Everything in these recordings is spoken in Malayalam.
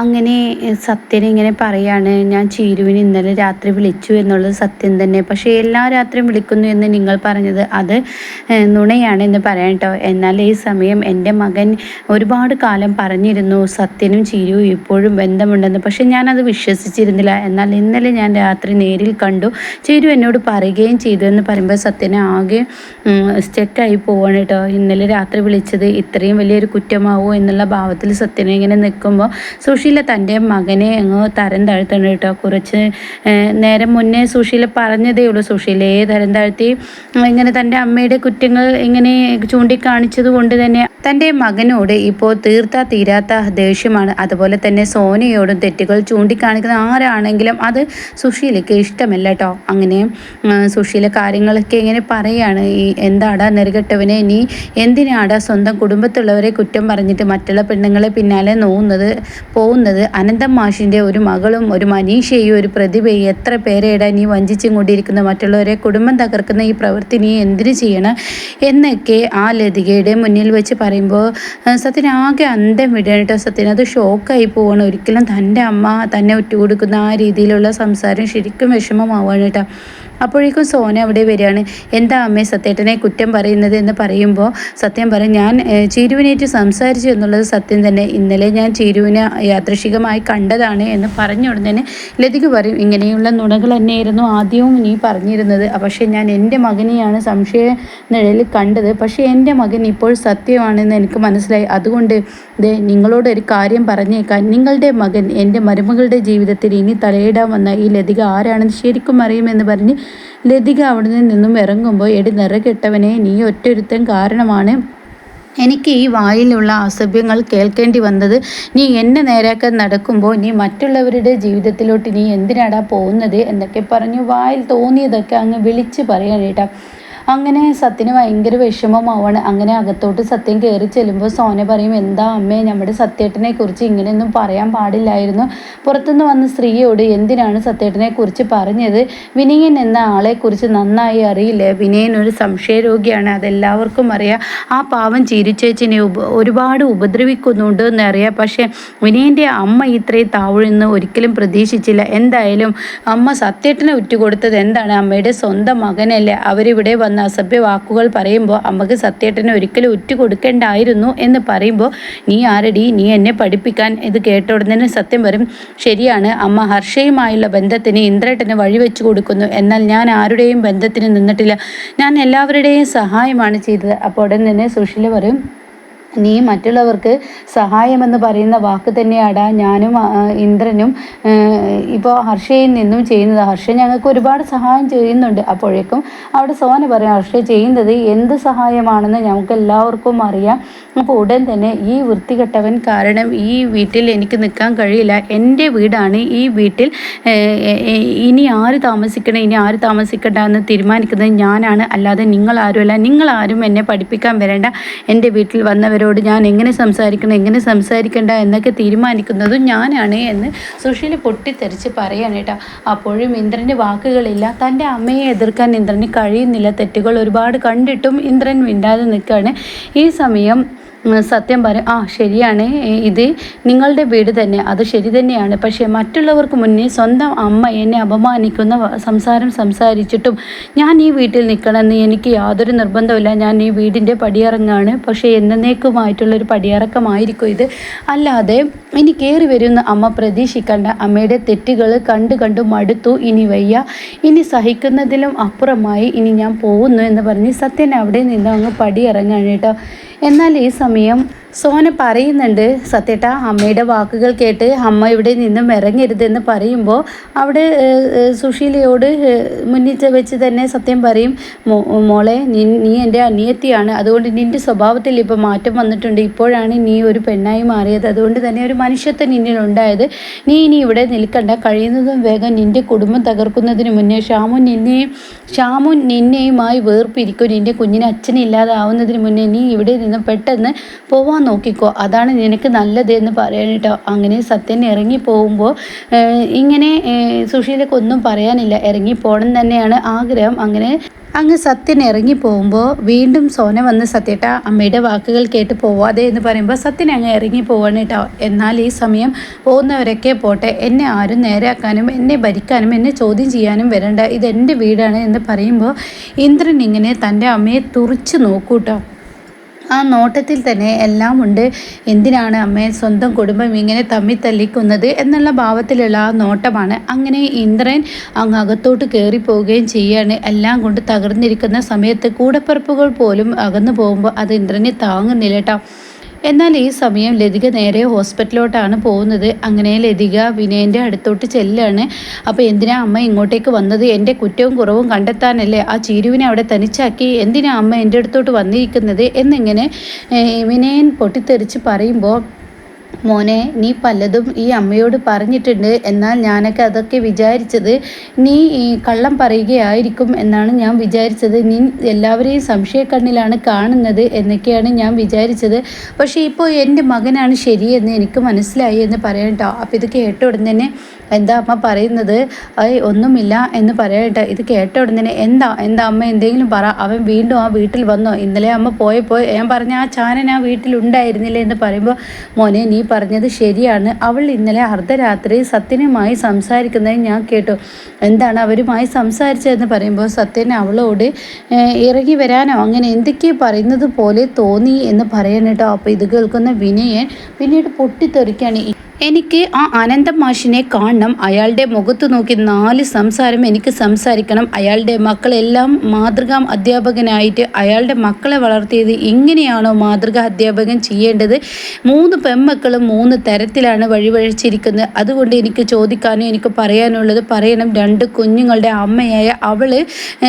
അങ്ങനെ സത്യൻ ഇങ്ങനെ പറയാണ് ഞാൻ ചീരുവിന് ഇന്നലെ രാത്രി വിളിച്ചു എന്നുള്ളത് സത്യം തന്നെ. പക്ഷേ എല്ലാ രാത്രിയും വിളിക്കുന്നു എന്ന് നിങ്ങൾ പറഞ്ഞത് അത് നുണയാണ് എന്ന് പറയാം കേട്ടോ എന്നാൽ ഈ സമയം എന്റെ മകൻ ഒരുപാട് കാലം പറഞ്ഞിരുന്നു സത്യനും ചീരുവും ഇപ്പോഴും ബന്ധമുണ്ടെന്ന്. പക്ഷേ ഞാനത് വിശ്വസിച്ചിരുന്നില്ല. എന്നാൽ ഇന്നലെ ഞാൻ രാത്രി നേരിൽ കണ്ടു ചീരു എന്നോട് പറയുകയും ചെയ്തു എന്ന് പറയുമ്പോൾ സത്യനെ ആകെ സ്റ്റെക്കായി പോവാണ് കേട്ടോ ഇന്നലെ രാത്രി വിളിച്ചത് ഇത്രയും വലിയൊരു കുറ്റമാവോ എന്നുള്ള ഭാവത്തിൽ സത്യനെ ഇങ്ങനെ നിൽക്കുമ്പോൾ സുശീല തന്റെ മകനെ അങ്ങ് തരം താഴ്ത്തണം കേട്ടോ. കുറച്ച് നേരം മുന്നേ സുശീല പറഞ്ഞതേ ഉള്ളൂ. സുശീലയെ തരം താഴ്ത്തി ഇങ്ങനെ തന്റെ അമ്മയുടെ കുറ്റങ്ങൾ ഇങ്ങനെ ചൂണ്ടിക്കാണിച്ചത് കൊണ്ട് തന്നെ തന്റെ മകനോട് ഇപ്പോൾ തീർത്ത തീരാത്ത ദേഷ്യമാണ്. അതുപോലെ തന്നെ സോനയോടും തെറ്റുകൾ ചൂണ്ടിക്കാണിക്കുന്ന ആരാണെങ്കിലും അത് സുശീലയ്ക്ക് ഇഷ്ടമല്ല കേട്ടോ. അങ്ങനെ സുശീല കാര്യങ്ങളൊക്കെ ഇങ്ങനെ പറയുകയാണ് ഈ എന്താടാ നെറുകെട്ടവനെ? നീ എന്തിനാടാ സ്വന്തം കുടുംബത്തുള്ളവരെ കുറ്റം പറഞ്ഞിട്ട് മറ്റുള്ള പെണ്ണുങ്ങളെ പിന്നാലെ നോവുന്നത്? പോകുന്നത് അനന്തം മാഷിന്റെ ഒരു മകളും ഒരു മനീഷയും ഒരു പ്രതിഭയും എത്ര പേരെടാ ഈ വഞ്ചിച്ചും കൊണ്ടിരിക്കുന്ന മറ്റുള്ളവരെ കുടുംബം തകർക്കുന്ന ഈ പ്രവൃത്തി നീ എന്തിനു ചെയ്യണം എന്നൊക്കെ ആ ലതികയുടെ മുന്നിൽ വെച്ച് പറയുമ്പോൾ സത്യൻ ആകെ അന്തം വിടണം സത്യൻ അത് ഷോക്കായി പോവാണ്. ഒരിക്കലും തന്റെ അമ്മ തന്നെ ഒറ്റുകൊടുക്കുന്ന ആ രീതിയിലുള്ള സംസാരം ശരിക്കും വിഷമമാവാണ് കേട്ടോ അപ്പോഴേക്കും സോന അവിടെ വരികയാണ്. എന്താ അമ്മേ സത്യേട്ടനെ കുറ്റം പറയുന്നത്? എന്ന് പറയുമ്പോൾ സത്യം പറയും ഞാൻ ചീരുവിനേറ്റ് സംസാരിച്ചു എന്നുള്ളത് സത്യം തന്നെ. ഇന്നലെ ഞാൻ ചീരുവിനെ യാദൃശികമായി കണ്ടതാണ് എന്ന് പറഞ്ഞ ഉടനെ ലതിക പറയും. ഇങ്ങനെയുള്ള നുണകൾ തന്നെയായിരുന്നു ആദ്യവും നീ പറഞ്ഞിരുന്നത്. പക്ഷേ ഞാൻ എന്റെ മകനെയാണ് സംശയ നിഴലിൽ കണ്ടത്. പക്ഷേ എന്റെ മകൻ ഇപ്പോൾ സത്യമാണെന്ന് എനിക്ക് മനസ്സിലായി. അതുകൊണ്ട് ദേ നിങ്ങളോട് ഒരു കാര്യം പറഞ്ഞേക്കാൻ നിങ്ങളുടെ മകൻ എന്റെ മരുമകളുടെ ജീവിതത്തിൽ ഇനി തലയിടാൻ വന്ന ഈ ലതിക ആരാണെന്ന് ശരിക്കും അറിയുമെന്ന് പറഞ്ഞ് ലതിക അവിടെ നിന്നും ഇറങ്ങുമ്പോൾ എടി നിറകെട്ടവനെ നീ ഒറ്റൊരുത്തൻ കാരണമാണ്. എനിക്ക് ഈ വായിലുള്ള അസഭ്യങ്ങൾ കേൾക്കേണ്ടി വന്നത്. നീ എന്നെ നേരാക്കാൻ നടക്കുമ്പോൾ നീ മറ്റുള്ളവരുടെ ജീവിതത്തിലോട്ട് നീ എന്തിനാടാ പോകുന്നത് എന്നൊക്കെ പറഞ്ഞു വായിൽ തോന്നിയതൊക്കെ അങ്ങ് വിളിച്ച് പറയാനേട്ടാ അങ്ങനെ സത്യന് ഭയങ്കര വിഷമമാവാണ്. അങ്ങനെ അകത്തോട്ട് സത്യം കയറി ചെല്ലുമ്പോൾ സോന പറയും എന്താ അമ്മേ നമ്മുടെ സത്യേട്ടനെ കുറിച്ച് ഇങ്ങനെയൊന്നും പറയാൻ പാടില്ലായിരുന്നു. പുറത്തുനിന്ന് വന്ന സ്ത്രീയോട് എന്തിനാണ് സത്യേട്ടനെ കുറിച്ച് പറഞ്ഞത്? വിനയൻ എന്ന ആളെ കുറിച്ച് നന്നായി അറിയില്ലേ? വിനയൻ ഒരു സംശയരോഗിയാണ്. അതെല്ലാവർക്കും അറിയാം. ആ പാവം ചിരിച്ചേച്ചിനെ ഒരുപാട് ഉപദ്രവിക്കുന്നുണ്ട് എന്നറിയാം. പക്ഷേ വിനയന്റെ അമ്മ ഇത്രയും താഴ്ന്ന് ഒരിക്കലും പ്രതീക്ഷിച്ചില്ല. എന്തായാലും അമ്മ സത്യേട്ടനെ ഉറ്റുകൊടുത്തത് എന്താണ്? അമ്മയുടെ സ്വന്തം മകനല്ലേ. അവരിവിടെ വന്ന് വന്ന അസഭ്യ വാക്കുകൾ പറയുമ്പോൾ അമ്മയ്ക്ക് സത്യേട്ടനെ ഒരിക്കലും കൊടുക്കേണ്ടായിരുന്നു എന്ന് പറയുമ്പോൾ നീ ആരടി? നീ എന്നെ പഠിപ്പിക്കാൻ? ഇത് കേട്ട ഉടനെ സത്യം വരും. ശരിയാണ് അമ്മ ഹർഷയുമായുള്ള ബന്ധത്തിന് ഇന്ദ്രേട്ടന് വഴിവെച്ചു കൊടുക്കുന്നു. എന്നാൽ ഞാൻ ആരുടെയും ബന്ധത്തിന് നിന്നിട്ടില്ല. ഞാൻ എല്ലാവരുടെയും സഹായമാണ് ചെയ്തത്. അപ്പോൾ ഉടൻ തന്നെ സുഷില പറയും നീ മറ്റുള്ളവർക്ക് സഹായമെന്ന് പറയുന്ന വാക്ക് തന്നെയാടാ ഞാനും ഇന്ദ്രനും ഇപ്പോൾ ഹർഷയിൽ നിന്നും ചെയ്യുന്നത്. ഹർഷ ഞങ്ങൾക്ക് ഒരുപാട് സഹായം ചെയ്യുന്നുണ്ട്. അപ്പോഴേക്കും അവിടെ സോന പറയും ഹർഷ ചെയ്യുന്നത് എന്ത് സഹായമാണെന്ന് ഞങ്ങൾക്ക് എല്ലാവർക്കും അറിയാം. അപ്പോൾ ഉടൻ തന്നെ ഈ വൃത്തികെട്ടവൻ കാരണം ഈ വീട്ടിൽ എനിക്ക് നിൽക്കാൻ കഴിയില്ല. എന്റെ വീടാണ് ഈ വീട്ടിൽ ഇനി ആര് താമസിക്കണം? ഇനി ആര് താമസിക്കണ്ട എന്ന് തീരുമാനിക്കുന്നത് ഞാനാണ്. അല്ലാതെ നിങ്ങളാരുമല്ല. നിങ്ങളാരും എന്നെ പഠിപ്പിക്കാൻ വരേണ്ട. എന്റെ വീട്ടിൽ വന്നവർ അവരോട് ഞാൻ എങ്ങനെ സംസാരിക്കണം എങ്ങനെ സംസാരിക്കണ്ട എന്നൊക്കെ തീരുമാനിക്കുന്നതും ഞാനാണ് എന്ന് സുഷീൽ പൊട്ടിത്തെറിച്ച് പറയാണ് കേട്ടോ. അപ്പോഴും ഇന്ദ്രന്റെ വാക്കുകളില്ല. തന്റെ അമ്മയെ എതിർക്കാൻ ഇന്ദ്രന് കഴിയുന്നില്ല. തെറ്റുകൾ ഒരുപാട് കണ്ടിട്ടും ഇന്ദ്രൻ മിണ്ടാതെ നിൽക്കുകയാണ്. ഈ സമയം സത്യം പറയും ആ ശരിയാണ് ഇത് നിങ്ങളുടെ വീട് തന്നെ അത് ശരി തന്നെയാണ്. പക്ഷേ മറ്റുള്ളവർക്ക് മുന്നേ സ്വന്തം അമ്മ എന്നെ അപമാനിക്കുന്ന സംസാരം സംസാരിച്ചിട്ടും ഞാൻ ഈ വീട്ടിൽ നിൽക്കണമെന്ന് എനിക്ക് യാതൊരു നിർബന്ധമില്ല ഞാൻ ഈ വീടിന്റെ പടിയിറങ്ങാണ്. പക്ഷേ എന്നേക്കുമായിട്ടുള്ളൊരു പടിയിറക്കമായിരിക്കും ഇത്. അല്ലാതെ ഇനി കയറി വരുന്ന അമ്മ പ്രതീക്ഷിക്കേണ്ട അമ്മയുടെ തെറ്റുകൾ കണ്ടു കണ്ടു മടുത്തു ഇനി വയ്യ. ഇനി സഹിക്കുന്നതിലും അപ്പുറമായി ഇനി ഞാൻ പോകുന്നു എന്ന് പറഞ്ഞ് സത്യൻ അവിടെ നിന്ന് അങ്ങ് പടിയിറങ്ങാണ് കേട്ടോ. എന്നാൽ ഈ സമയം సమయం സോന പറയുന്നുണ്ട് സത്യട്ട അമ്മയുടെ വാക്കുകൾ കേട്ട് അമ്മ ഇവിടെ നിന്നും ഇറങ്ങരുതെന്ന് പറയുമ്പോൾ അവിടെ സുശീലയോട് മുന്നിൽ വെച്ച് തന്നെ സത്യം പറയും മോളെ നീ നീ എന്റെ അനിയത്തിയാണ്. അതുകൊണ്ട് നിന്റെ സ്വഭാവത്തിൽ ഇപ്പോൾ മാറ്റം വന്നിട്ടുണ്ട്. ഇപ്പോഴാണ് നീ ഒരു പെണ്ണായി മാറിയത്. അതുകൊണ്ട് തന്നെ ഒരു മനുഷ്യത്വം നിന്നിലുണ്ടായത് നീ ഇനി ഇവിടെ നിൽക്കണ്ട. കഴിയുന്നതും വേഗം നിന്റെ കുടുംബം തകർക്കുന്നതിന് മുന്നേ ഷാമു നിന്നെയും ഷാമു നിന്നെയുമായി വേർപ്പിരിക്കും നിന്റെ കുഞ്ഞിന് അച്ഛനില്ലാതാവുന്നതിന് മുന്നേ നീ ഇവിടെ നിന്ന് പെട്ടെന്ന് പോവാൻ നോക്കിക്കോ അതാണ് നിനക്ക് നല്ലത് എന്ന് പറയാൻ കേട്ടോ അങ്ങനെ സത്യൻ ഇറങ്ങി പോകുമ്പോൾ ഇങ്ങനെ സുശീലക്കൊന്നും പറയാനില്ല. ഇറങ്ങി പോകണം തന്നെയാണ് ആഗ്രഹം. അങ്ങനെ അങ്ങ് സത്യൻ ഇറങ്ങി പോകുമ്പോൾ വീണ്ടും സോന വന്ന് സത്യട്ട അമ്മയുടെ വാക്കുകൾ കേട്ട് പോവാതെ എന്ന് പറയുമ്പോൾ സത്യൻ അങ്ങ് ഇറങ്ങി പോവാണ് കേട്ടോ എന്നാൽ ഈ സമയം പോകുന്നവരൊക്കെ പോട്ടെ എന്നെ ആരും നേരാക്കാനും എന്നെ ഭരിക്കാനും എന്നെ ചോദ്യം ചെയ്യാനും വരണ്ട. ഇതെന്റെ വീടാണ് എന്ന് പറയുമ്പോൾ ഇന്ദ്രൻ ഇങ്ങനെ തന്റെ അമ്മയെ തുറിച്ച് നോക്കൂട്ടോ. ആ നോട്ടത്തിൽ തന്നെ എല്ലാം ഉണ്ട്. എന്തിനാണ് അമ്മയെ സ്വന്തം കുടുംബം ഇങ്ങനെ തമ്മി തല്ലിക്കുന്നത് എന്നുള്ള ഭാവത്തിലുള്ള ആ നോട്ടമാണ്. അങ്ങനെ ഇന്ദ്രൻ അങ്ങ് അകത്തോട്ട് കയറി പോവുകയും ചെയ്യാണ്. എല്ലാം കൊണ്ട് തകർന്നിരിക്കുന്ന സമയത്ത് കൂടപ്പിറപ്പുകൾ പോലും അകന്നു പോകുമ്പോൾ അത് ഇന്ദ്രനെ താങ്ങുന്നില്ല കേട്ടോ. എന്നാൽ ഈ സമയം ലതിക നേരെ ഹോസ്പിറ്റലിലോട്ടാണ് പോകുന്നത്. അങ്ങനെ ലതിക വിനയന്റെ അടുത്തോട്ട് ചെല്ലാണ്. അപ്പോൾ എന്തിനാ അമ്മ ഇങ്ങോട്ടേക്ക് വന്നത്? എന്റെ കുറ്റവും കുറവും കണ്ടെത്താനല്ലേ? ആ ചീരുവിനെ അവിടെ തനിച്ചാക്കി എന്തിനാ അമ്മ എന്റെ അടുത്തോട്ട് വന്നിരിക്കുന്നത്? എന്നിങ്ങനെ വിനയൻ പൊട്ടിത്തെറിച്ച് പറയുമ്പോൾ മോനെ നീ പലതും ഈ അമ്മയോട് പറഞ്ഞിട്ടുണ്ട്. എന്നാൽ ഞാനൊക്കെ അതൊക്കെ വിചാരിച്ചത് നീ ഈ കള്ളം പറയുകയായിരിക്കും എന്നാണ് ഞാൻ വിചാരിച്ചത്. നീ എല്ലാവരെയും സംശയക്കണ്ണിലാണ് കാണുന്നത് എന്നൊക്കെയാണ് ഞാൻ വിചാരിച്ചത്. പക്ഷേ ഇപ്പോൾ എന്റെ മകനാണ് ശരിയെന്ന് എനിക്ക് മനസ്സിലായി എന്ന് പറയട്ടോ അപ്പോൾ ഇത് കേട്ട ഉടൻ തന്നെ എന്താ അമ്മ പറയുന്നത്? അയ് ഒന്നുമില്ല എന്ന് പറയട്ടെ ഇത് കേട്ട ഉടൻ തന്നെ എന്താ എന്താ അമ്മ എന്തെങ്കിലും പറ. അവൻ വീണ്ടും ആ വീട്ടിൽ വന്നോ? ഇന്നലെ അമ്മ പോയപ്പോൾ ഞാൻ പറഞ്ഞ ആ ചാനൻ ആ വീട്ടിലുണ്ടായിരുന്നില്ല എന്ന് പറയുമ്പോൾ മോനെ നീ പറഞ്ഞത് ശരിയാണ്. അവൾ ഇന്നലെ അർദ്ധരാത്രി സത്യനുമായി സംസാരിക്കുന്നത് ഞാൻ കേട്ടു. എന്താണ് അവരുമായി സംസാരിച്ചതെന്ന് പറയുമ്പോൾ സത്യൻ അവളോട് ഇറങ്ങി വരാനോ? അങ്ങനെ എന്തൊക്കെയോ പറയുന്നത് പോലെ തോന്നി എന്ന് കേട്ടോ. അപ്പോൾ ഇത് കേൾക്കുന്ന വിനയൻ പിന്നീട് പൊട്ടിത്തെറിക്കാണ് എനിക്ക് ആ അനന്തം മാഷിനെ കാണണം. അയാളുടെ മുഖത്ത് നോക്കി നാല് സംസാരം എനിക്ക് സംസാരിക്കണം. അയാളുടെ മക്കളെല്ലാം മാതൃകാ അധ്യാപകനായിട്ട് അയാളുടെ മക്കളെ വളർത്തിയത് ഇങ്ങനെയാണോ മാതൃകാ അധ്യാപകൻ ചെയ്യേണ്ടത്? മൂന്ന് പെൺമക്കളും മൂന്ന് തരത്തിലാണ് വഴിവഴിച്ചിരിക്കുന്നത്. അതുകൊണ്ട് എനിക്ക് ചോദിക്കാനും എനിക്ക് പറയാനുള്ളത് പറയണം. രണ്ട് കുഞ്ഞുങ്ങളുടെ അമ്മയായ അവൾ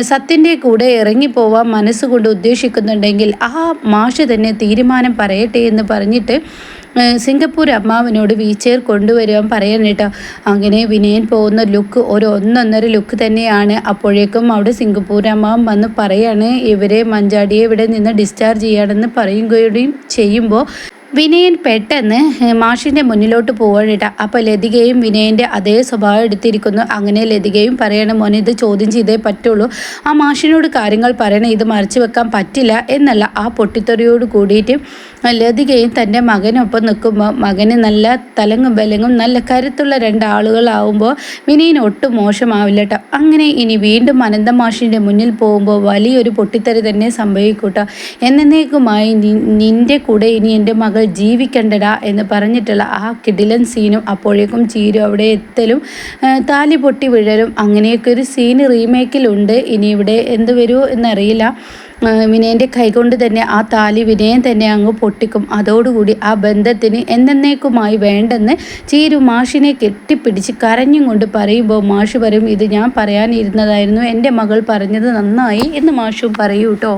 സത്യന്റെ കൂടെ ഇറങ്ങിപ്പോവാൻ മനസ്സുകൊണ്ട് ഉദ്ദേശിക്കുന്നുണ്ടെങ്കിൽ ആ മാഷ് തന്നെ തീരുമാനം പറയട്ടെ എന്ന് പറഞ്ഞിട്ട് സിംഗപ്പൂർ അമ്മാവനോട് വീച്ചെയർ കൊണ്ടുവരുവാൻ പറയാൻ കേട്ടോ അങ്ങനെ വിനയൻ പോകുന്ന ലുക്ക് ഒരു ഒന്നൊന്നര ലുക്ക് തന്നെയാണ്. അപ്പോഴേക്കും അവിടെ സിംഗപ്പൂർ അമ്മാവൻ വന്ന് പറയാണ് ഇവരെ മഞ്ചാടിയെ ഇവിടെ നിന്ന് ഡിസ്ചാർജ് ചെയ്യണമെന്ന് പറയുകയും ചെയ്യുമ്പോൾ വിനയൻ പെട്ടെന്ന് മാഷിന്റെ മുന്നിലോട്ട് പോവാനിട്ട അപ്പോൾ ലതികയും വിനയന്റെ അതേ സ്വഭാവം എടുത്തിരിക്കുന്നു. അങ്ങനെ ലതികയും പറയണം മോനെ ഇത് ചോദ്യം ചെയ്തേ പറ്റുള്ളൂ. ആ മാഷിനോട് കാര്യങ്ങൾ പറയണം ഇത് മറച്ചു വെക്കാൻ പറ്റില്ല എന്നല്ല. ആ പൊട്ടിത്തെറിയോട് കൂടിയിട്ട് ലതികയും തന്റെ മകനൊപ്പം നിൽക്കുമ്പോൾ മകന് നല്ല തലങ്ങും ബലങ്ങും നല്ല കരുത്തുള്ള രണ്ടാളുകളാവുമ്പോൾ വിനയൻ ഒട്ടും മോശമാവില്ല കേട്ടോ. അങ്ങനെ ഇനി വീണ്ടും അനന്ത മാഷിന്റെ മുന്നിൽ പോകുമ്പോൾ വലിയൊരു പൊട്ടിത്തെറി തന്നെ സംഭവിക്കൂട്ടോ എന്നേക്കുമായി നിന്റെ കൂടെ ഇനി എന്റെ മകൾ ജീവിക്കണ്ടടാ എന്ന് പറഞ്ഞിട്ടുള്ള ആ കിടിലൻ സീനും അപ്പോഴേക്കും ചീരും അവിടെ എത്തലും താലി പൊട്ടി വിഴലും. അങ്ങനെയൊക്കെ ഒരു സീൻ റീമേക്കിലുണ്ട് ഇനി ഇവിടെ എന്ത് വരുമോ എന്നറിയില്ല. വിനയന്റെ കൈകൊണ്ട് തന്നെ ആ താലി വിനയൻ തന്നെ അങ്ങ് പൊട്ടിക്കും. അതോടുകൂടി ആ ബന്ധത്തിന് എന്നേക്കുമായി വേണ്ടെന്ന് ചീരു മാഷിനെ കെട്ടിപ്പിടിച്ച് കരഞ്ഞും കൊണ്ട് പറയുമ്പോൾ മാഷ് പറയും ഇത് ഞാൻ പറയാനിരുന്നതായിരുന്നു. എന്റെ മകൾ പറഞ്ഞത് നന്നായി എന്ന് മാഷും പറയൂ കേട്ടോ